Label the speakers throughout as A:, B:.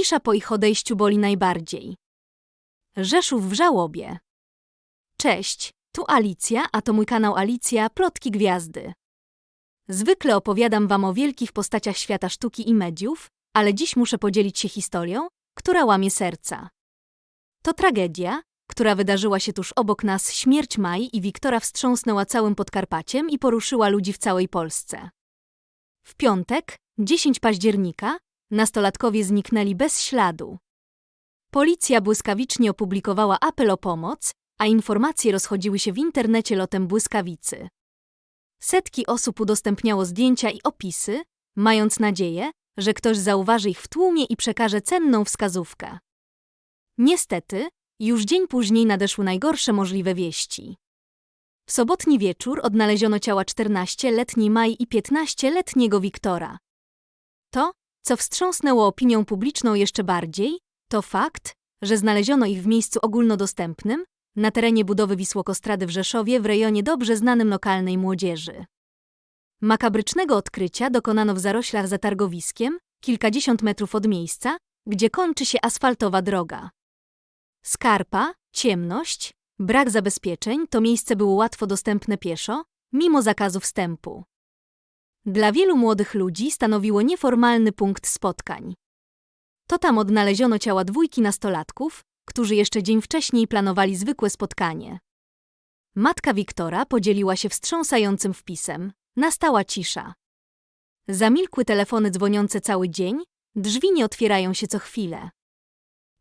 A: Cisza po ich odejściu boli najbardziej. Rzeszów w żałobie. Cześć, tu Alicja, a to mój kanał Alicja Plotki Gwiazdy. Zwykle opowiadam wam o wielkich postaciach świata sztuki i mediów, ale dziś muszę podzielić się historią, która łamie serca. To tragedia, która wydarzyła się tuż obok nas, śmierć Mai i Wiktora wstrząsnęła całym Podkarpaciem i poruszyła ludzi w całej Polsce. W piątek, 10 października, nastolatkowie zniknęli bez śladu. Policja błyskawicznie opublikowała apel o pomoc, a informacje rozchodziły się w internecie lotem błyskawicy. Setki osób udostępniało zdjęcia i opisy, mając nadzieję, że ktoś zauważy ich w tłumie i przekaże cenną wskazówkę. Niestety, już dzień później nadeszły najgorsze możliwe wieści. W sobotni wieczór odnaleziono ciała 14-letniej Mai i 15-letniego Wiktora. Co wstrząsnęło opinią publiczną jeszcze bardziej, to fakt, że znaleziono ich w miejscu ogólnodostępnym, na terenie budowy Wisłokostrady w Rzeszowie w rejonie dobrze znanym lokalnej młodzieży. Makabrycznego odkrycia dokonano w zaroślach za targowiskiem, kilkadziesiąt metrów od miejsca, gdzie kończy się asfaltowa droga. Skarpa, ciemność, brak zabezpieczeń to miejsce było łatwo dostępne pieszo, mimo zakazu wstępu. Dla wielu młodych ludzi stanowiło nieformalny punkt spotkań. To tam odnaleziono ciała dwójki nastolatków, którzy jeszcze dzień wcześniej planowali zwykłe spotkanie. Matka Wiktora podzieliła się wstrząsającym wpisem. Nastała cisza. Zamilkły telefony dzwoniące cały dzień, drzwi nie otwierają się co chwilę.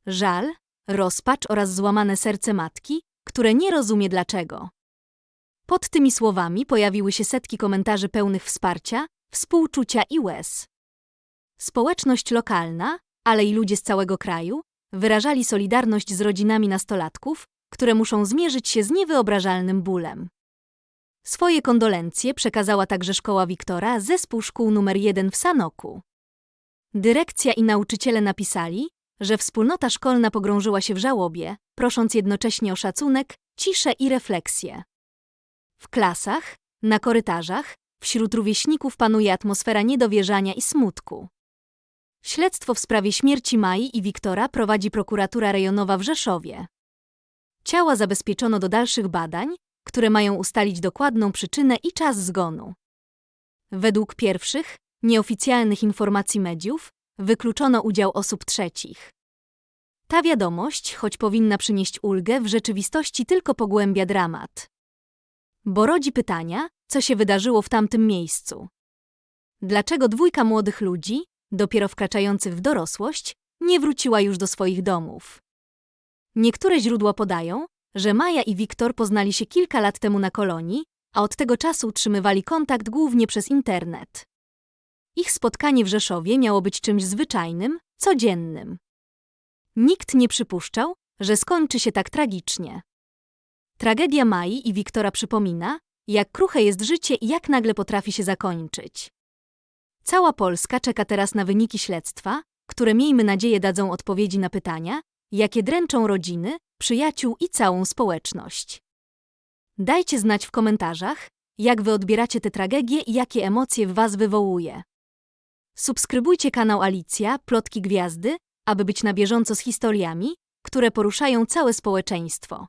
A: Żal, rozpacz oraz złamane serce matki, które nie rozumie dlaczego. Pod tymi słowami pojawiły się setki komentarzy pełnych wsparcia, współczucia i łez. Społeczność lokalna, ale i ludzie z całego kraju wyrażali solidarność z rodzinami nastolatków, które muszą zmierzyć się z niewyobrażalnym bólem. Swoje kondolencje przekazała także szkoła Wiktora, zespół szkół numer 1 w Sanoku. Dyrekcja i nauczyciele napisali, że wspólnota szkolna pogrążyła się w żałobie, prosząc jednocześnie o szacunek, ciszę i refleksję. W klasach, na korytarzach, wśród rówieśników panuje atmosfera niedowierzania i smutku. Śledztwo w sprawie śmierci Mai i Wiktora prowadzi prokuratura rejonowa w Rzeszowie. Ciała zabezpieczono do dalszych badań, które mają ustalić dokładną przyczynę i czas zgonu. Według pierwszych, nieoficjalnych informacji mediów, wykluczono udział osób trzecich. Ta wiadomość, choć powinna przynieść ulgę, w rzeczywistości tylko pogłębia dramat. Bo rodzi pytania, co się wydarzyło w tamtym miejscu. Dlaczego dwójka młodych ludzi, dopiero wkraczających w dorosłość, nie wróciła już do swoich domów? Niektóre źródła podają, że Maja i Wiktor poznali się kilka lat temu na kolonii, a od tego czasu utrzymywali kontakt głównie przez internet. Ich spotkanie w Rzeszowie miało być czymś zwyczajnym, codziennym. Nikt nie przypuszczał, że skończy się tak tragicznie. Tragedia Mai i Wiktora przypomina, jak kruche jest życie i jak nagle potrafi się zakończyć. Cała Polska czeka teraz na wyniki śledztwa, które miejmy nadzieję dadzą odpowiedzi na pytania, jakie dręczą rodziny, przyjaciół i całą społeczność. Dajcie znać w komentarzach, jak wy odbieracie tę tragedię i jakie emocje w was wywołuje. Subskrybujcie kanał Alicja, Plotki Gwiazdy, aby być na bieżąco z historiami, które poruszają całe społeczeństwo.